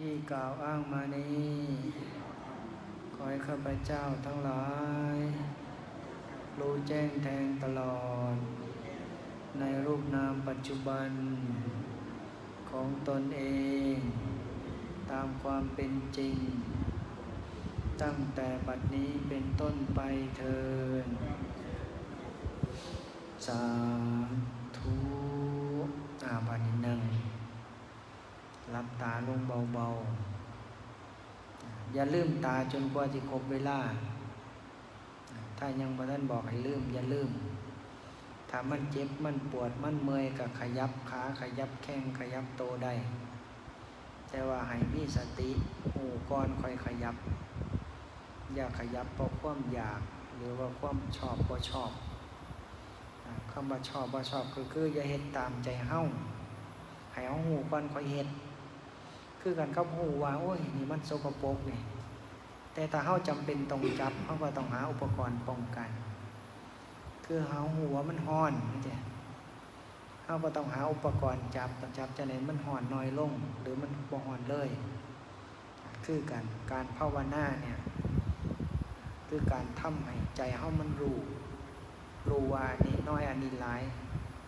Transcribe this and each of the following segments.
ที่กล่าวอ้างมานี้ขอให้ข้าพเจ้าทั้งหลาย รู้แจ้งแทงตลอด ในรูปนามปัจจุบัน ของตนเอง ตามความเป็นจริง ตั้งแต่บัดนี้เป็นต้นไปเทินสาธุอาบานินัง รับตาลงเบาๆ อย่าลืมตาจนกว่าจะครบเวลา ถ้ายังพระท่านบอกให้ลืม อย่าลืม ถ้ามันเจ็บมันปวดมันเมื่อยก็ขยับขาขยับแข้งขยับโตได้ แต่ว่าให้มีสติหูก้อนคอยขยับ อย่าขยับเพราะความอยาก หรือว่าความชอบก็ชอบคำว่าชอบว่าชอบคือคืออย่าเฮ็ดตามใจเฮ้าให้เฮาหูก่อนคอยเฮ็ด คือกันกับหูว่าโอ้ยนี่มันโสกโปกนี่แต่ถ้าเฮาจำเป็นต้องจับเฮาก็ต้องหาอุปกรณ์ป้องกัน คือเฮาหูว่ามันฮ้อนนี่จ้ะเฮาก็ต้องหาอุปกรณ์จับต้องจับจะไหนมันฮ้อนน้อยลง หรือมันบ่ฮ้อนเลย คือกันการภาวนาเนี่ยคือการทำให้ใจเฮามันรู้รู้ว่าอันนี้น้อยอันนี้หลาย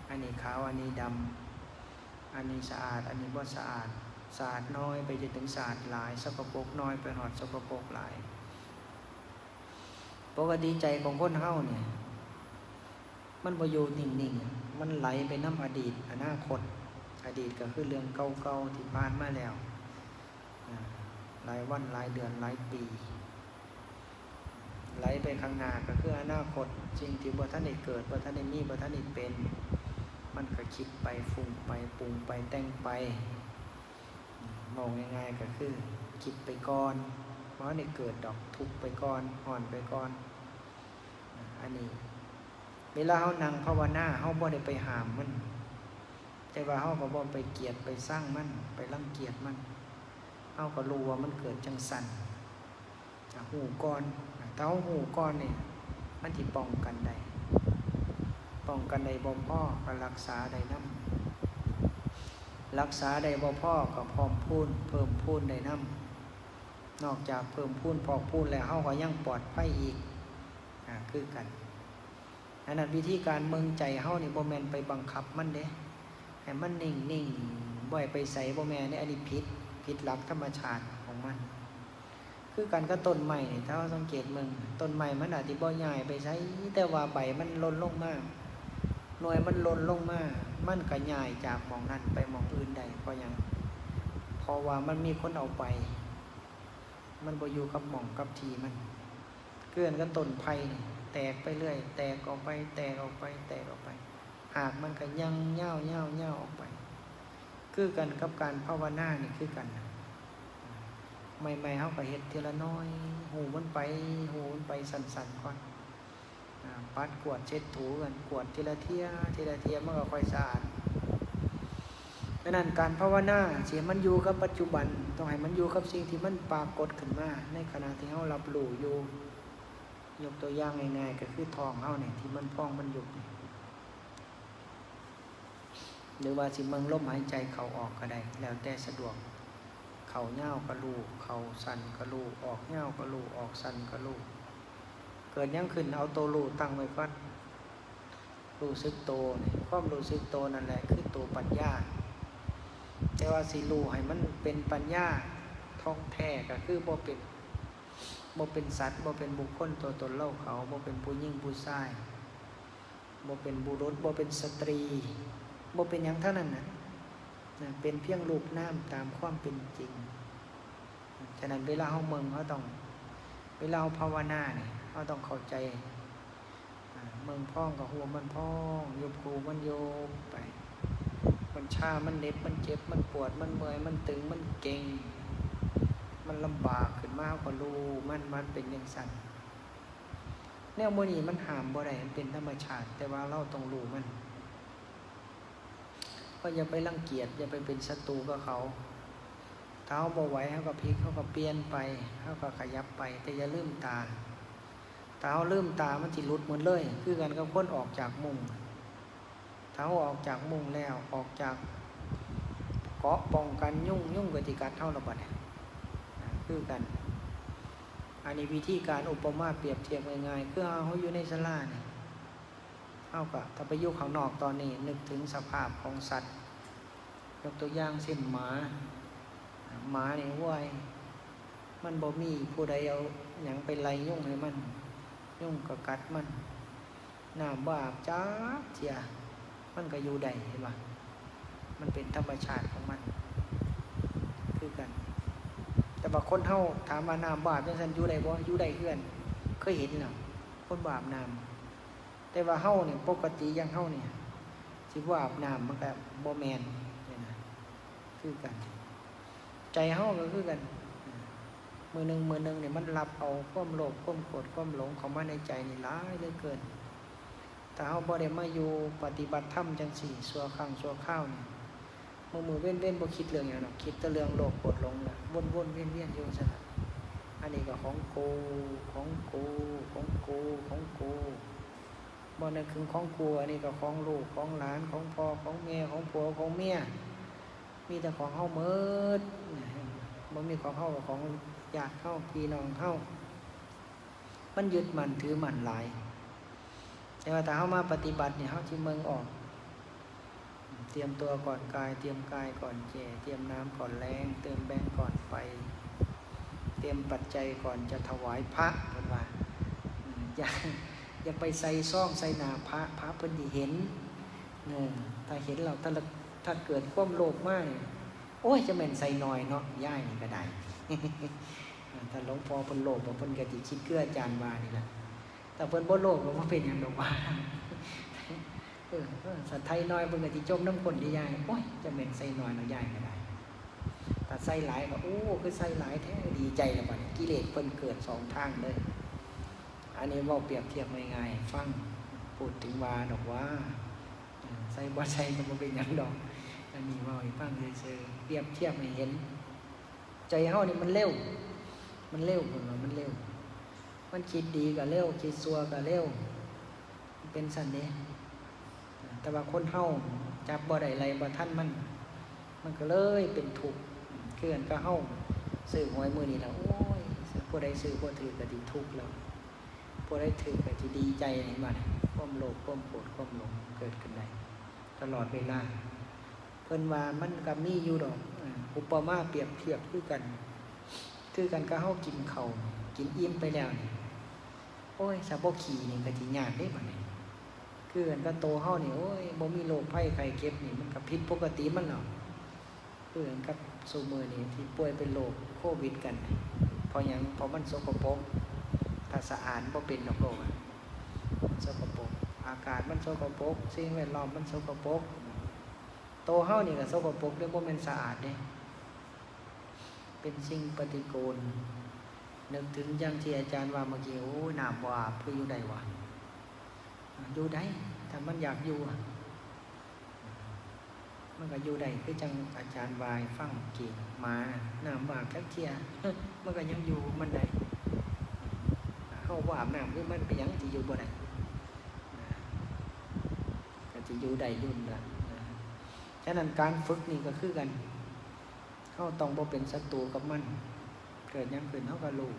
อันนี้ขาวอันนี้ดำอันนี้สะอาด อันนี้บ่สะอาด สะอาดน้อยไปจนถึงสะอาดหลาย สกปรกน้อยไปหอดสกปรกหลายปกติใจของคนเฮาเนี่ย มันบ่อยู่นิ่งๆ มันไหลไปน้ำอดีต อนาคต อดีตก็คือเรื่องเก่าๆที่ผ่านมาแล้วหลายวันหลายเดือนหลายปี ไหลไปข้างหน้าก็คืออนาคตสิ่งที่บ่ท่านได้เกิดบ่ท่านได้มีบ่ท่านได้เป็น มันก็คิดไปฟุ้งไปปรุงไปแต่งไป มองง่ายๆก็คือ คิดไปก่อนเพราะในเกิดดอกทุกไปก่อนอ่อนไปก่อน อันนี้ เวลาเฮานั่งภาวนาเฮาบ่ได้ไปหามมัน แต่ว่าเฮาก็บ่ไปเกียดไปสร้างมันไปรังเกียจมันเฮาก็รู้ว่ามันเกิดจังสันหูก่อนถ้าเฮาหูก่อนเนี่ยมันสิป้องกันได้ป้องกันได้บ่พอก็รักษาได้นํ รักษาได้บ่พ่อก็พร้อมพูนเพิ่มพูนได้นํนอกจากเพิ่มพูนพอกพูนแล้วเฮาก็ยังปลอดภัยอีกอ่าคือกันอันนั้นวิธีการเมืองใจเฮานี่บ่แมนไปบังคับมันเด้ให้มันนิ่งนิ่งบ่ให้ไปใส่บ่แมนนี่อันนี้ผิดผิดหลักธรรมชาติของมัน คือกันก็ต้นใหม่ถ้าสังเกตเมืองต้นใหม่มันอาจจะบ่ใหญ่ไปใช้แต่ว่าใบมันล่นลงมาก หน่วยมันล่นลงมา มันก็ใหญ่จากมองนั้นไปมองอื่นได้เพราะหยังเพราะว่ามันมีคนเอาไป มันบ่อยู่กับหมองกับทีมัน เกลื่อนกันต้นไผ่แตกไปเรื่อย แตกออกไป แตกออกไป แตกออกไป หากมันก็ยังเง่าเง่าเง่าออกไป คือกันกับการภาวนานี่คือกันใหม่ๆเขาก็เฮ็ดทีละน้อย หูมันไป หูมันไปสั่นๆก่อน ปัดกวดเช็ดถูกันกวดทีละเทียทีละเทียมันก็ค่อยสะอาดดังนั้นการภาวนาเสียมันอยู่กับปัจจุบัน ต้องให้มันอยู่กับสิ่งที่มันปรากฏขึ้นมา ในขณะที่เขารับรู้อยู่ยกตัวอย่างง่ายๆก็คือทองเขาเนี่ยที่มันพองมันหยุบเนี่ยหรือว่าสิเมืองลมหายใจเขาออกก็ได้ แล้วแต่สะดวก เขาเง่ากระลูกเขาสั่นกระลูกออกเง่ากระลูกออกสั่นกระลูก กิดยังขึ้นเอาตัวลูตั้งไว้ก่อนรู้สึกโตนี่ความรู้สึกโตนั่นแหละ คือตัวปัญญา แต่ว่าสิรู้ให้มันเป็นปัญญาท่องแท้ก็คือบ่เป็นบ่เป็นสัตว์บ่เป็นบุคคลตัวตนเล่าเขาบ่เป็นผู้หญิงผู้ชายบ่เป็นบุรุษบ่เป็นสตรีบ่เป็นหยังเท่านั้นนะนะเป็นเพียงรูปน้ำตามความเป็นจริง ฉะนั้นเวลาเขาเมืองเขาต้อง เวลาเขาภาวนาเนี่ย เขาต้องเข้าใจเมืองพ้องกับหัวมันพ้องโยบหูมันโยบไป มันชา มันเน็บ มันเจ็บ มันปวด มันเมื่อย มันตึง มันเก่ง มันลำบากขึ้นมาก็รู้มันมันเป็นยังสั่นแนวโมนีมันหามบ่ได้มันเป็นธรรมชาติ แต่ว่าเราต้องรู้มันก็อย่าไปรังเกียจอย่าไปเป็นศัตรูกับเขาถ้าเขาบ่ไหวเขาก็พลิกเขาก็เปลี่ยนไปเขาก็ขยับไป แต่อย่าลืมตา ถ้าเขาลืมตามันจิหลุดหมดเลย คือกันกับคนออกจากมุงถ้าเขาออกจากมุงแล้วออกจากเกาะป้องกันยุ่งยุ่งกติกัดเท่าระบาดคือกัน อันนี้วิธีการอุปมาเปรียบเทียบง่ายๆคือเอเขาอยู่ในสลาเนี่ยเอากับถ้าไปยู่ข้างนอกตอนนี้ นึกถึงสภาพของสัตว์ ยกตัวอย่างเช่นหมาหมาเนี่ยว่ายมันบ่มีผู้ใดเอาหยังไปไล่ยุ่งให้มัน ยุ่งก็กัดมันน้ำบาบจ้าเจียมันก็อยู่ได้เห็นปะมันเป็นธรรมชาติของมัน คือกัน แต่ว่าคนเฮาถามว่าน้ำบาปจังซั่นอยู่ได้บ่อยู่ได้เพื่อน เคยเห็นแล้วคนบาปน้ำแต่ว่าเฮาเนี่ยปกติยังเฮาเนี่ยสิบ่อาบน้ำมันก็บ่แมนเนี่ยนะคือกัน ใจเฮาก็คือกัน มือหนึ่งมือหนึ่งเนี่ยมันรับเอาความโลภความโกรธความหลงข้ามาในใจนี่ร้ายเหลือเกินแต่เฮาบ่ได้มาอยู่ปฏิบัติธรรมจังสี่สัวข้างสัวข้าวเนี่ยมือมือเว้นเว้นบ่คิดเรื่องอย่างหรอกคิดแต่เรื่องโลภโกรธหลงน่ะวนวนเวียนเวียนอยู่ซั่นะอันนี้ก็ของกูของกูของกูของกูบ่นั่นคือของกูอันนี้ก็ของลูกของหลานของพ่อของแม่ของผัวของเมียมีแต่ของเฮาเมิด บ่มีของเฮากับของญาติเข้าพี่น้องเข้ามันยึดมันถือมันหลาย แต่ว่าถ้าเข้ามาปฏิบัติเนี่ยเขาที่เมืองออก เตรียมตัวก่อนกาย เตรียมกายก่อนแก่เตรียมน้ำก่อนแรงเติมแบงก่อนไป เตรียมปัจจัยก่อนจะถวายพระเพิ่นว่าอย่าอย่าไปใส่ซ่องใส่นาพระพระเพิ่นที่เห็นเนี่ยถ้าเห็นเราถ้าเราถ้าเกิดความโลภมากเนี่ย อ้ยจะแม่นใส่น้อยเนาะย่ายนี่ก็ได้ถ้าหลวงพ่อเพิ่นโลภเพิ่นก็สิคิดเกื้ออาจารย์ว่านี่แหละแต่เพิ่นบ่โลภก็บ่เป็นหยังดอกว่าเออสัตว์ไทยน้อยเพิ่นก็สิจมน้ำคนที่ยายโอ้ยจะแม่นใส่น้อยเนาะย่ายก็ได้ถ้าใส่หลายก็โอ้คือใส่หลายแท้ดีใจแล้วบัดกิเลสเพิ่นเกิดสองทางเลย อันนี้ว้าเปรียบเทียบง่ายๆฟังพูดถึงว่าดอกว่าใส่บ่ใส่ก็บ่เป็นหยังดอกอันนี้ว้าให้ฟังเฉยๆ เปรียบเทียบให้เห็น ใจเฮานี่มันเร็ว มันเร็วคนว่ามันเร็ว มันคิดดีก็เร็ว คิดซัวก็เร็ว เป็นสันเด้แต่ว่าคนเฮาจับบ่ได้ไรบ่ท่านมัน มันก็เลยเป็นทุกเคลื่อนก็เฮาซื้อหวยมือนี่แล้วโอ้ยผู้ใดซื้อผู้ถือก็สิทุกข์แล้วผู้ใดถือก็สิดีใจเห็นบ่เนี่ยความโลภความโกรธความหลงเกิดขึ้นได้ตลอดเวลา เพิ่นว่ามันก็มีอยู่ดอกอุปมาเปรียบเทียบคือกัน คือกันก็เฮากินเขาวกินอิ่มไปแล้วนี่โอ้ยสะบ่ขี่นี่ก็สิยากเด้บัดนี้คือกันก็โตเฮานี่โอ้ยบ่มีโรคภัยไข้เจ็บนี่มันก็ผิดปกติมันแล้วคือกันกับซุมื้อนี้ที่ป่วยเป็นโรคโควิดกันเพราะหยังเพราะมันสกปรกถ้าสะอาดบ่เป็นดอกโรคอะมันสกปรกอากาศมันสกปรกสิ่งแวดล้อมมันสกปรก โตเฮานี่ก็สกปรกเรียกว่ามันสะอาดเด้เป็นสิ่งปฏิกูล นึกถึงอย่างที่อาจารย์ว่าเมื่อกี้โอ้ยน้ำบ่าเพื่ออยู่ได้วะอยู่ได้ถ้ามันอยากอยู่อะมันก็อยู่ได้คือจังอาจารย์วายฟังเกี้มาน้ำบ่าบจักเทียมันก็ยังอยู่มันได้เฮาบ่าบน้ำคือมันเป็นยังสิอยู่บ่ได้ก็สิอยู่ได้ยุ่นละ ฉะนั้นการฝึกนี่ก็คือกัน เขาต้องบ่เป็นศัตรูกับมัน เกิดยังขึ้นเขาก็รู้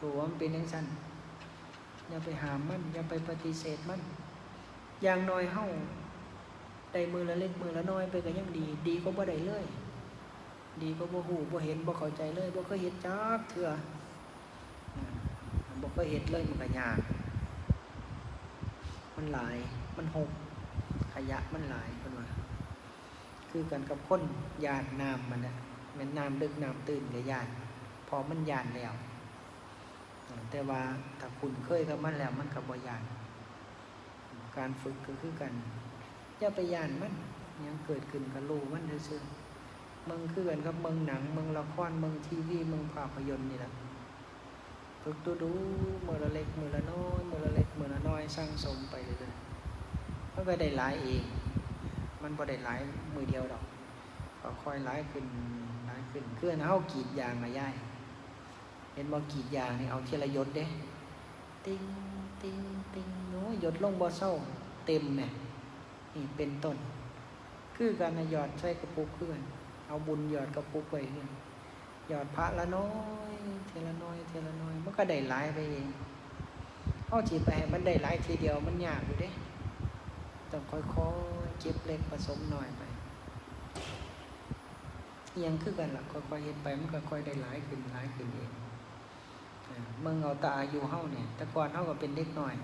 รู้ว่ามันเป็นย่างนั้นอย่าไปหามมันอย่าไปปฏิเสธมัน อย่างน้อยเฮาได้มือละเล็กมือละน้อยไปก็ยังดี ดีก็บ่ได้เลย ดีก็บ่ฮู้บ่เห็นบ่เข้าใจเลยบ่เคยเห็นจักเทื่อบ่เคยเห็นเลยมันก็ยากมันหลายมันหกขยะมันหลาย คือกันกับคนยานน้ำมันนะแมันน้ำลึกน้ำตื้นกับยานพอมันยานแล้ว แต่ว่าถ้าคุณเคยกับมันแล้วมันกับบ่ยาน การฝึกก็คือกันอย่าไปยานมันยังเกิดขึ้นกับรูมันซื่อๆมึงคือกันกับเมืองหนังเมืองละครเมืองทีวีเมืองภาพยนตร์นี่แหละฝึกตัวดูมือละเล็กมือละน้อยมือละเล็กมือละน้อยสร้างสมไปเรื่อยๆมันก็ได้หลายเอง มันบ่ได้หลายมือเดียวดอกก็ค่อยหลายขึ้นหลายขึ้นคืออันเฮากรีดยางมาย่ายเห็นบ่กรีดยางนี่เอาเทีละยดเด้ติ้งติ้งติ้งโน้ยยดลงบ่เศร้าเต็มแหม่ยนี่เป็นต้น คือการหยอดใส่กระปุกคือกันเอาบุญหยอดกระปุกไว้เงินหยอดพระละน้อยเทละน้อยเทละน้อยมันก็ได้หลายไปเองเอาจีไปมันได้หลายทีเดียวมันยากอยู่เด้ ต้องค่อยๆเก็บเล็กผสมหน่อยไปยังคือกันล่ะค่อยๆเห็นไปมันก็ค่อยได้หลายขึ้นหลายขึ้นเองเมืองเอาตาอายุเฮาเนี่ยแต่ก่อนเฮาก็เป็นเด็กหน้อย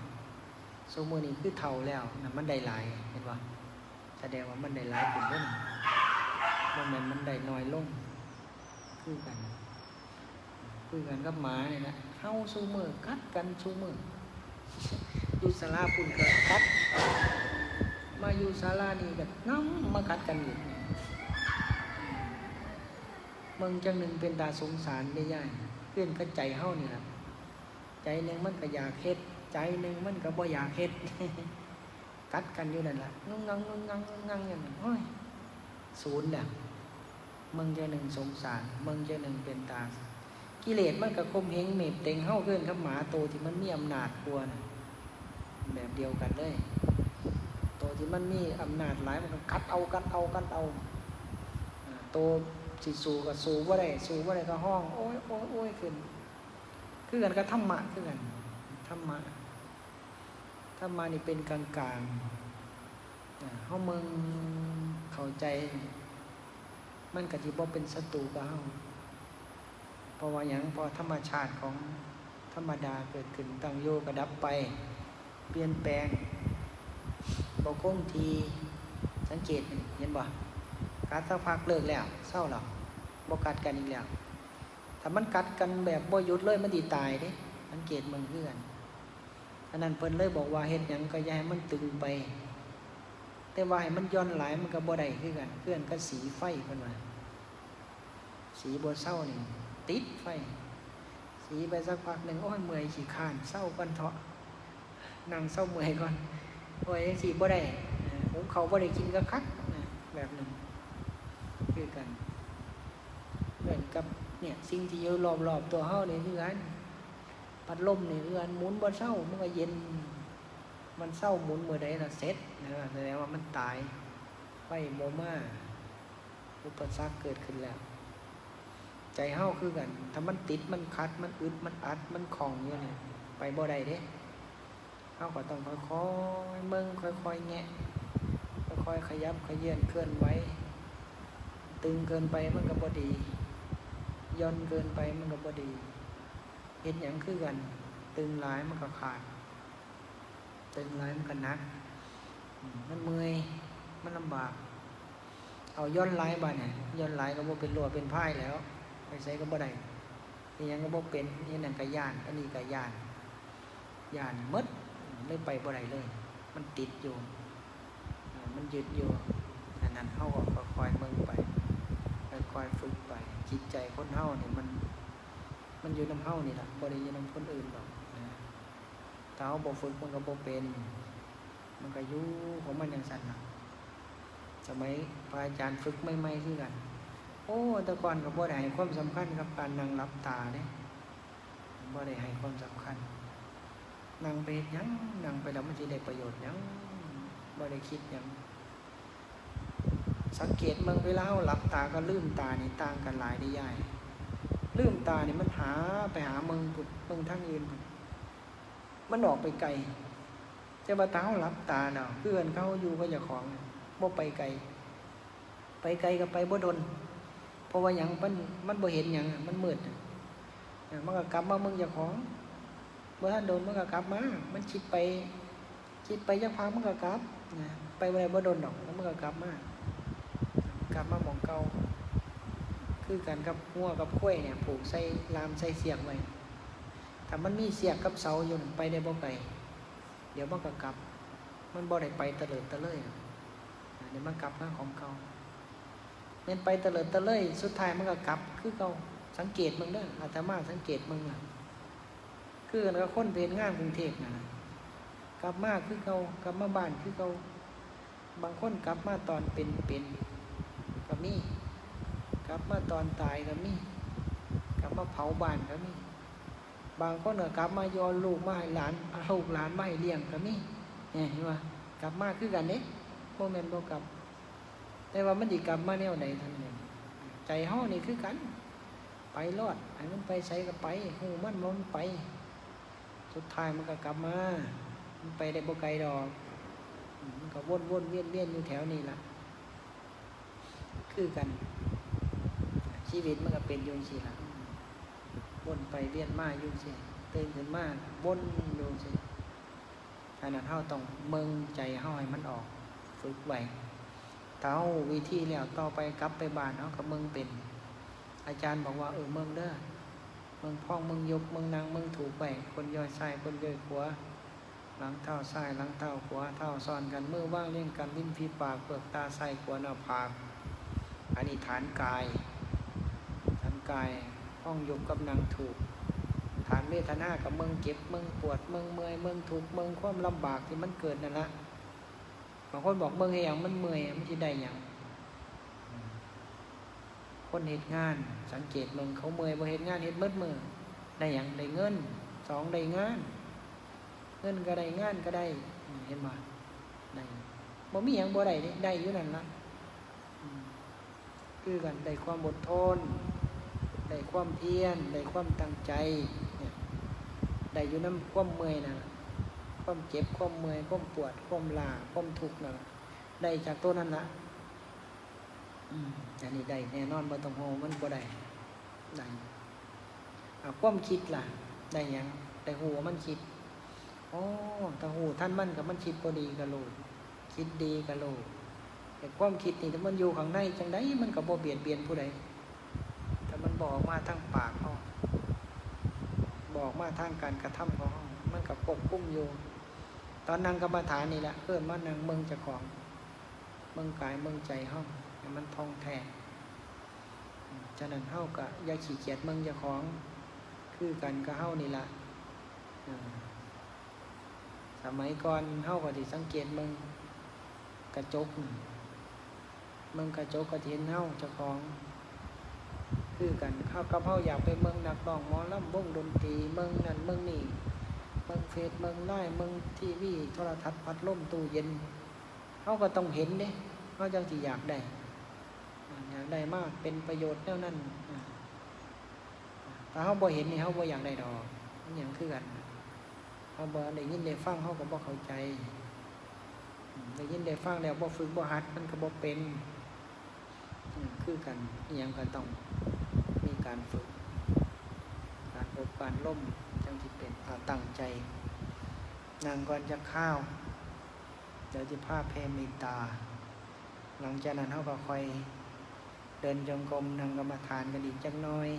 สมมือนี้คือเฒ่าแล้วนะมันได้หลายเห็นป่แสดงว่ามันได้หลายขึ้นเด้วนะบ่แม่นมันได้น้อยลงคือกันคือกันกับหมาเนี่ยนะเฮาซูมือกัดกันซูมืออยู่ศาลาพุ่นก็กัด มาอยู่ศาลานี่ก็น้ำมากัดกันอยู่เมืองจังหนึ่งเป็นตาสงสารได้ย่ายเพื่อนก็ใจเฮานี่ครับใจหนึ่งมันก็อยากเฮ็ด ใจหนึ่งมันก็บ่อยากเฮ็ด กัดกันอยู่นั่นแหละงึงงังงงงังงึงงังอย่างนั้นโอ้ยศูนย์เนี่ยเมืองจังหนึ่งสงสารเมืองจังหนึ่งเป็นตา กิเลสมันก็คมเหงเมบเต็งเฮาเพื่อนกับหมาโตที่มันมีอำนาจกลัวนะแบบเดียวกันเลย ที่มันมีอำนาจหลายมันก็คัดเอากันเอากันเอาอ่าตัวสิสูก็สูว่าได้สูว่าได้ก็ห้องโอ้ยโอ้ยโอ้ยขึ้นคือกันก็ธรรมะคือกันธรรมะธรรมะนี่เป็นกลางกลางๆอ่าเฮาเมืองเข้าใจ มันก็สิบ่เป็นศัตรูกับเฮาเพราะว่าหยังพราะธรรมชาติของธรรมดาเกิดขึ้นตั้งโยกระดับไป เปลี่ยนแปลง บอคงทีสังเกตเห็นบ่การสักพักเลิกแล้วเศร้าหรอกบกัดกันอีกแล้วถ้ามันกัดกันแบบบ่ยุดเลยมันดีตายเด้สังเกตเมืองเพื่อนอันนั้นเพิ่นเลยบอกว่าเฮ็ดหยังก็อย่าให้มันตึงไป แต่ว่าให้มันย้อนหลายมันก็บ่ได้คือกันเพื่อนก็สีไฟเพิ่นว่าสีบ่เศร้านี่ติดไฟ สีไปสักพักหนึ่งโอ้ยเมื่อยขี้ข้านเศร้ากันเถาะนั่งเศร้าเมื่อยก่อน โอ้ยสีบ่ได้ผมเขาบ่ได้กินก็คักแบบหนึ่งคือกันเหมือนกับเนี่ยสิ่งที่อยู่รอบๆตัวเฮานี่คือกันพัดลมนี่คือกันหมุนบ่เศร้ามันก็เย็น มันเศร้าหมุนเมื่อใดล่ะเสร็จนะแสดงว่ามันตายไฟโมมาอุปสรรคเกิดขึ้นแล้ว ใจเฮาคือกัน ถ้ามันติดมันคัดมันอึดมันอัดมันคล่องอยู่เนี่ยไปบ่ได้เด้ เขาก็ต้องค่อยๆเมืองค่อยๆแงะค่อยๆขยับขยื่นเคลื่อนไหวตึงเกินไปมันก็บ่ดีย่อนเกินไปมันก็บ่ดีเห็นอย่างคือกัน ตึงหลายมันก็ขาด ตึงหลายมันก็นัก มันเมื่อยมันลำบาก เอาย่อนหลายบ้านเนี่ยย่อนหลายก็บ่เป็นรัวเป็นพ่ายแล้วไปใช้ก็บ่ได้ยังก็บ่เป็นนี่นั่นก็ย่านอันนี้ก็ย่านย่านหมด เลยไปบ่ได้เลย มันติดอยู่ มันยึดอยู่อันนั้นเฮาก็คอยเมืองไปคอยฝึกไป จิตใจคนเฮาเนี่ยมัน มันอยู่น้ำเฮานี่แหละบ่ได้อยู่น้ำคนอื่นหรอกนะถ้าเฮาบ่ฝึกมันก็บ่เป็น มันก็อยู่ของมันอย่างสั่นนะสมัยพระอาจารย์ฝึกใหม่ๆคือกัน โอ้ต่ก่อนก็บ่ได้ให้ความสำคัญกับการนั่งหลับตาเด้บ่ได้ให้ความสำคัญ นั่งไปเฮ็ดหยังนั่งไปแล้วมันจะได้ประโยชน์ยังบ่ได้คิดยัง สังเกตเมืองเวลาหลับตาก็ลืมตานี่ต่างกันหลายได้ย่ายลืมตานี่มันหาไปหาเมืองพุ่นเมืองทางอื่นมันออกไปไกลแต่ว่าตาเราหลับตาเนาะเพื่อนเขาอยู่ก็อย่าของบ่ไปไกลไปไกลก็ไปบ่ดนเพราะว่าหยังมันมันบ่เห็นหยังมันมืดมันก็กลับมาเมืองจ้าของ เมื่อท่านโดนมันก็กลับมา มันคิดไป คิดไปยักพักมันก็กลับนะไปอะไรบ่โดนดอกแล้วมันก็กลับมากลับมาหมองเกาคือกันกับหัวกับข้วยเนี่ยผูกใส่ลามใส่เสียกไว้ถ้ามันมีเสียกกับเสาอยู่ไปได้บ่ไกลเดี๋ยวมันก็กลับ มันบ่ได้ไปเตลิดเตะเลยเดี๋ยวมันกลับมาของเกาเน้นไปเตลิดเตะเลยสุดท้ายมันก็กลับ คือเกาสังเกตมึงเด้ออาตมาสังเกตมึงอะ คือกันกับคนเป็นงานกรุงเทพนะกลับมาคือเขากลับมาบ้านคือเขาบางคนกลับมาตอนเป็นเป็นก็มีกลับมาตอนตายก็มีกลับมาเผาบ้านก็มีบางคนก็กลับมาโยนลูกมาให้หลานเอาลูกหลานมาให้เลี้ยงก็มีเนี่ยเห็นว่กลับมาคือกันเนี้ยโมเมนต์บ่กลับ แต่ว่ามันดีกลับมาแนวไหนท่านเนี่ยใจเฮานี่คือกัน ไปรอดให้มันไปใส่ก็ไปหูมันมันไป สุดท้ายมันก็กลับมามันไปได้บ่ไกลดอกมันก็วนวนเวียนเวียนอยู่แถวนี้ละคือกัน ชีวิตมันก็เป็นยู่งซี่ล่ะวนไปเวียนมายู่งซี่ตื่นขึ้นมาวนอยู่งซี่อันนั้นเฮาต้องเมืองใจเฮาให้มันออก ฝึกไว้ถ้าเฮาวิธีแล้วต่อไปกลับไปบ้านเฮาก็เมืองเป็น อาจารย์บอกว่าเออเมืองเด้อ เมืองพ้องเมืองยกเมืองนางเมืองถูกไปคนย่อยซ้ายคนย่อยขวาหลังเท้าซ้ายหลังเท้าขวาเท้าซ้อนกันมือว่างเลี่ยงกันลิ้นฝีปากเปลือกตาซ้ายขวาหน้าผากอันนี้ฐานกาย ฐานกายพ้องยกกับนางถูก ฐานเวทนากับเมืองเก็บเมืองปวดเมืองเมื่อยเมืองถูกเมืองความลำบากที่มันเกิดนั่นละบางคนบอกเมืองให้ยงมันเมื่อยมันจะได้หยัง คนเหตุงาน สังเกตเมืองเขาเมื่อยบ่เหตุงานเหตุมืดมือได้หยังได้เงินสองได้งาน เงินก็ได้งานก็ได้เห็นบ่ได้บ่มีหยังบ่ได้ได้อยู่นั่นละคือกันได้ความอดทนได้ความเพียรได้ความตั้งใจได้อยู่น้ำความเมื่อยนั่นล่ะความเจ็บความเมื่อยความปวดความลาความทุกข์น่ะได้จากตัวนั้นละ อันนี้ได้แน่นอนบ่ต้องโหมันบ่ได้ได้เอาความคิดล่ะ ได้ยังได้หูว่ามันคิดอ๋อถ้าหูท่านมันกับมันคิดบ่ดีก็รู้คิดดีก็รู้แต่ความคิดนี่ถ้ามันอยู่ข้างในจังไดมันก็บ่เบียดเบียนผู้ใดถ้ามันบอกมาทางปากเขาบอกมาทางการกระทำของเขามันก็ควบคุมอยู่ ตอนนั่งกรรมฐานนี่แหละเอิ้นมานั่งเมืองจ้าของเมืองกายเมืองใจเฮาให้ มันท่องแท้อืมฉะนั้นเฮาก็อย่าขี้เกียจเมืองจ้าของ คือกันก็เฮานี่ละสมัยก่อนเฮาก็สิสังเกตเมืองกระจกเมืองกระจกก็สิเห็นเฮาจ้าของ คือกันเฮากับเฮาอยากไปเมืองนักร้องมอลำวงดนตรีเมืองนั่นเมืองนี่เมืองเฟซเมืองไลน์เมืองทีวีโทรทัศน์พัดลมตู้เย็นเฮาก็ต้องเห็นเด้เขาจังสิอยากได้ ได้มากเป็นประโยชน์แนวนั้นอ่าถ้าเขาบ่เห็นนี่เขาบ่อยากได้ดอกมันอย่างคือกันเขาบ่ได้ยินได้ฟังเขาก็บ่เข้าใจอืมได้ยินได้ฟังแล้วบ่ฝึกบ่หัดมันก็บ่เป็นคือกันอหยังก็ต้องมีการฝึก การอบการล่มจังสิเป็นอ่าตั้งใจนางก่อนจะข้าวเดี๋ยวจะพาเพมิตา หลังจากนั้นเขาก็ค่อย เดินจงกรมนั่งกรรมฐานกันอีกจักน้อย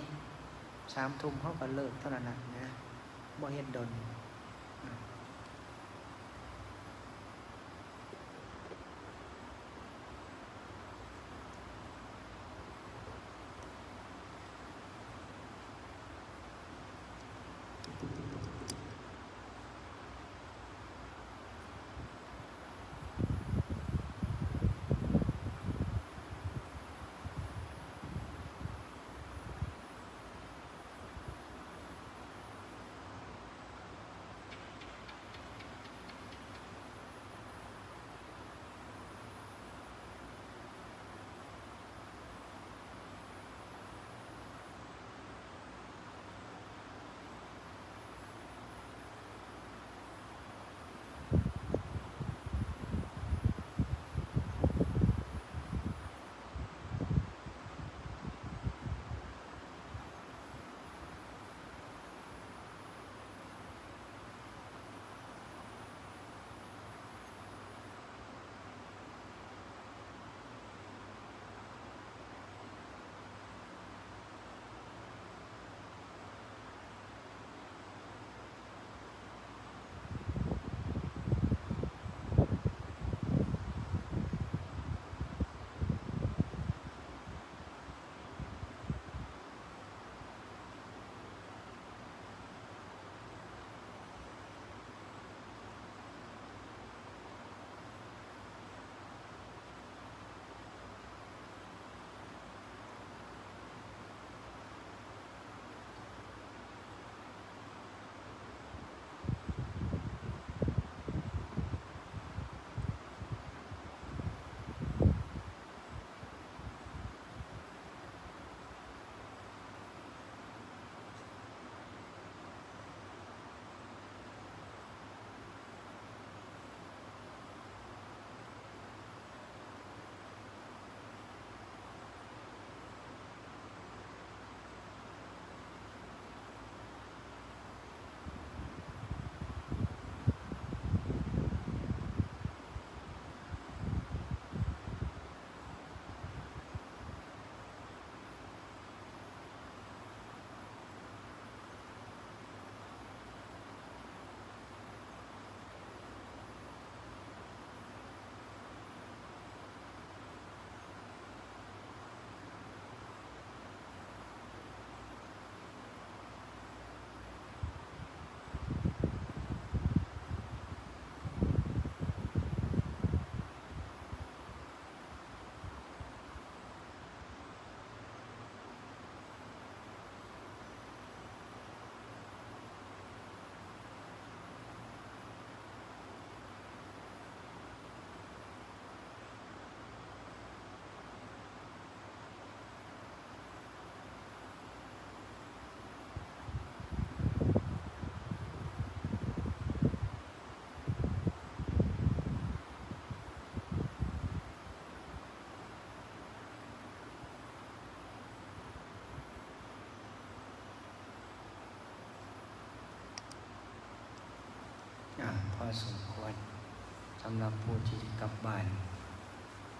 สามทุ่มเขาก็เลิกเท่านั้นนะนะบ่เฮ็ดดน อะพอสมควรสำหรับผู้ที่กลับบ้าน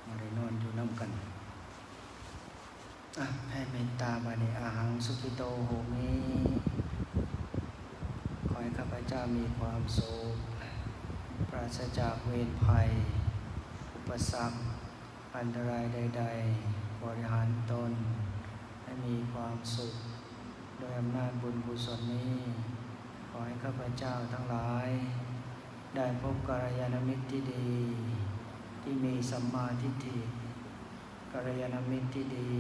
มาได้นอนอยู่น้ำกันอะเมตตาบานิอาหังสุขิโตโหมิ ขอให้ข้าพเจ้ามีความสุขปราศจากเวรภัย อุปสรรค อันตรายใด ๆ บริหารตน ให้มีความสุข โดยอำนาจบุญกุศลนี้ ขอให้ข้าพเจ้าทั้งหลาย ได้พบกัลยาณมิตรที่ดี ที่มีสัมมาทิฏฐิกัลยาณมิตรที่ดี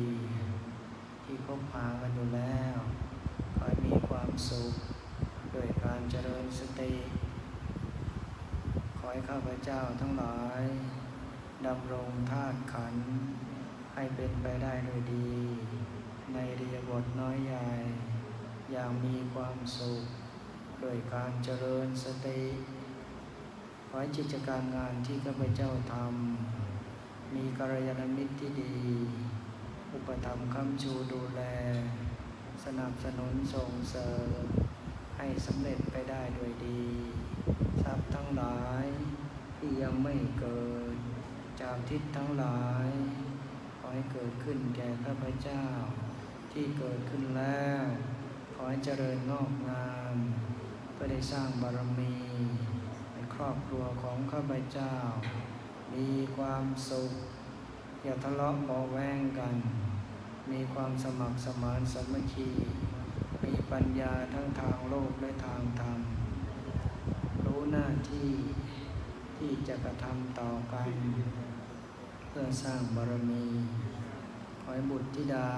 ที่คบหากันอยู่แล้วขอให้มีความสุขโดยการเจริญสติขอให้ข้าพเจ้าทั้งหลายดำรงธาตุขัน ให้เป็นไปได้โดยดี ในเรียบทน้อยใหญ่ อย่างมีความสุข โดยการเจริญสติ ขอให้กิจการงานที่ข้าพเจ้าทำมีกัลยาณมิตรที่ดี อุปถัมภ์คำชูดูแล สนับสนุนส่งเสริม ให้สำเร็จไปได้โดยดี ทรัพย์ทั้งหลายที่ยังไม่เกิด จากทิศทั้งหลาย ขอให้เกิดขึ้นแก่ข้าพเจ้า ที่เกิดขึ้นแล้ว ขอให้เจริญงอกงามเพื่อได้สร้างบารมี รอบครัวของข้าพเจ้า มีความสุข อย่าทะเลาะเบาแวงกัน มีความสมัครสมานสามัคคี มีปัญญาทั้งทางโลกและทางธรรม รู้หน้าที่ที่จะกระทำต่อกัน เพื่อสร้างบารมีขอให้บุตรธิดา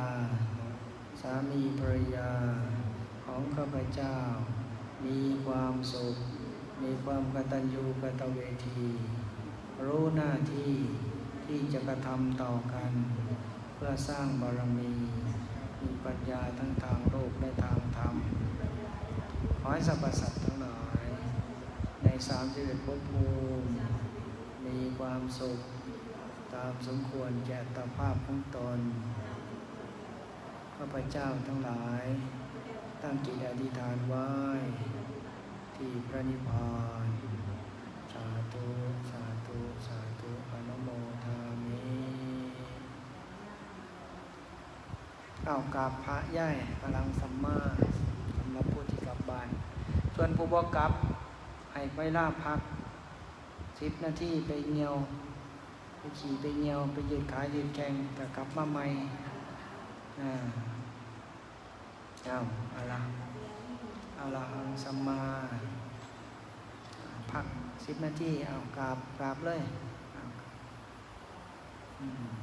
สามีภรรยาของข้าพเจ้า มีความสุข มีความกตัญญูกตเวที รู้หน้าที่ที่จะกระทำต่อกัน เพื่อสร้างบารมี มีปัญญาทั้งทางโลกและทางธรรม ขอให้สรรพสัตว์ทั้งหลาย ในสามสิบเอ็ดภพภูมิ มีความสุข ตามสมควรแก่ตภาพของตนข้าพเจ้าทั้งหลาย ตั้งจิตอธิษฐานไว้ ที่พระนิพพานสาธุสาธุสาธุอนุโมทามิเอากราบพระย่ายพลังสัมมาสำหรับผู้ที่กลับบ้าน ส่วนผู้บ่กลับให้ไปล่าพักสิบนาทีไปเงียว ไปขี่ไปเงียว ไปยืดขายืดแข้งแต่กลับมาใหม่ อ่าเอาอาละเอาละหังสัมมา พักสิบนาทีเอากราบกราบเลยอืม